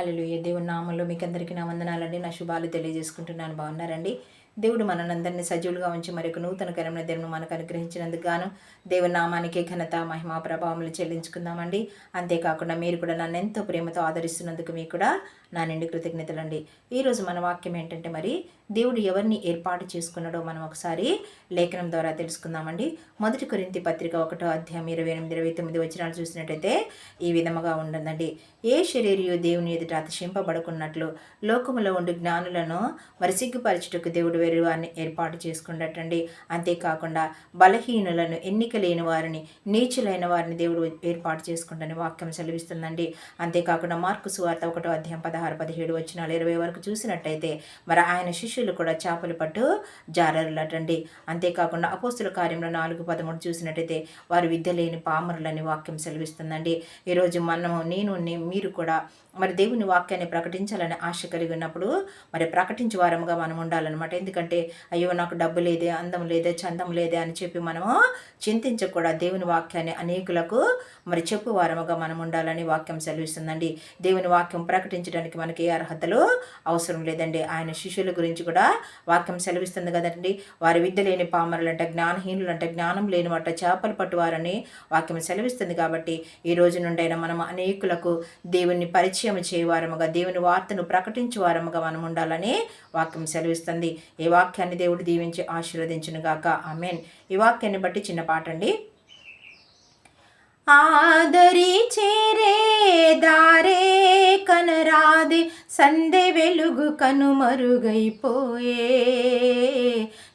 Hello దేవుని నామంలో మీకు అందరికీ నా వందనాలండి. నా శుభాలు తెలియజేసుకుంటున్నాను. బాగున్నారండి? దేవుడు మనందరినీ సజీవులుగా ఉంచి మరొక నూతనకరమైన దేవుని మనకు అనుగ్రహించినందుకు గాను దేవుని నామానికి ఘనత మహిమా ప్రభావములు చెల్లించుకుందామండి. అంతేకాకుండా మీరు కూడా నన్ను ఎంతో ప్రేమతో ఆదరిస్తున్నందుకు మీకు కూడా నా నిండి కృతజ్ఞతలండి. ఈరోజు మన వాక్యం ఏంటంటే మరి దేవుడు ఎవరిని ఏర్పాటు చేసుకున్నాడో మనం ఒకసారి లేఖనం ద్వారా తెలుసుకుందామండి. మొదటి కొరింతి పత్రిక ఒకటో అధ్యాయం ఇరవై ఎనిమిది ఇరవై తొమ్మిది వచ్చినాలు చూసినట్టయితే ఈ విధముగా ఉండదండి ఏ శరీరియు దేవుని ఎదుట అతిశింపబడుకున్నట్లు లోకములో ఉండి జ్ఞానులను వరిసిగ్గుపరచుటకు దేవుడు వేరు వారిని ఏర్పాటు చేసుకున్నట్టండి. అంతేకాకుండా బలహీనులను ఎన్నిక లేని వారిని నీచులైన వారిని దేవుడు ఏర్పాటు చేసుకుంటని వాక్యం సెలవిస్తుందండి. అంతేకాకుండా మార్కు సువార్త ఒకటో అధ్యాయం పదహారు పదిహేడు వచ్చినాలు ఇరవై వరకు చూసినట్టయితే మరి ఆయన శిష్యులు కూడా చేపలు పట్టు జారరులటండి. అంతేకాకుండా అపోస్తుల కార్యంలో నాలుగు పదమూడు చూసినట్టయితే వారు విద్య లేని పామరులని వాక్యం సెలవిస్తుందండి. ఈరోజు మనము నేను మీరు కూడా మరి దేవుని వాక్యాన్ని ప్రకటించాలని ఆశ కలిగి ఉన్నప్పుడు మరి ప్రకటించే వారముగా మనం ఉండాలన్నమాట. ఎందుకంటే అయ్యో నాకు డబ్బు లేదే అందం లేదే చందం లేదే అని చెప్పి మనము చింతించకూడదు. దేవుని వాక్యాన్ని అనేకులకు మరి చెప్పు వారముగా మనం ఉండాలని వాక్యం సెలవిస్తుందండి. దేవుని వాక్యం ప్రకటించడానికి మనకి ఏ అర్హతలు అవసరం లేదండి. ఆయన శిష్యుల గురించి కూడా వాక్యం సెలవిస్తుంది కదండి. వారి విద్య లేని పామరులు అంటే జ్ఞానహీనులు అంటే జ్ఞానం లేని వాట చేపలు పట్టువారని వాక్యం సెలవిస్తుంది కాబట్టి ఈ రోజు నుండైనా మనం అనేకులకు దేవుని పరిచయం చేయవారముగా దేవుని వార్తను ప్రకటించేవారముగా మనం ఉండాలని వాక్యం సెలవిస్తుంది. ఈ వాక్యాన్ని దేవుడు దీవించి ఆశీర్వదించును గాక. ఆమెన్. ఈ వాక్యాన్ని బట్టి చిన్న పాట అండి. ఆదరి చేరే దారే కనరాది సందె వెలుగు కనుమరుగైపోయే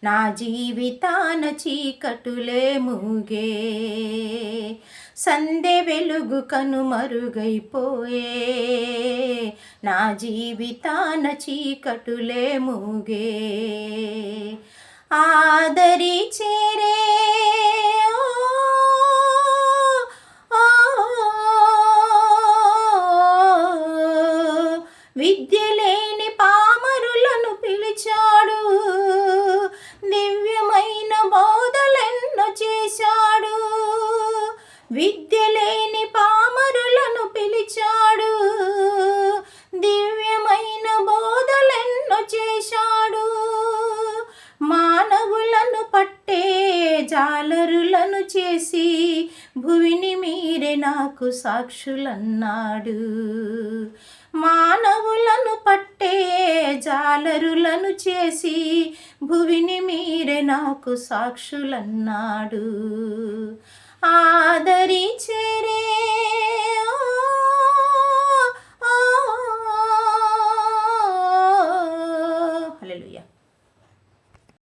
నా జీవితాన చీకటులే మూగే సందె వెలుగు కనుమరుగైపోయే నా జీవితాన చీకటులే మూగే ఆదరి చేరే విద్య విద్య లేని పామరులను పిలిచాడు. దివ్యమైన బోధలెన్నో చేశాడు. మానవులను పట్టే జాలరులను చేసి భువిని మీరే నాకు సాక్షులన్నాడు. మానవులను పట్టే జాలరులను చేసి భువిని మీరే నాకు సాక్షులన్నాడు.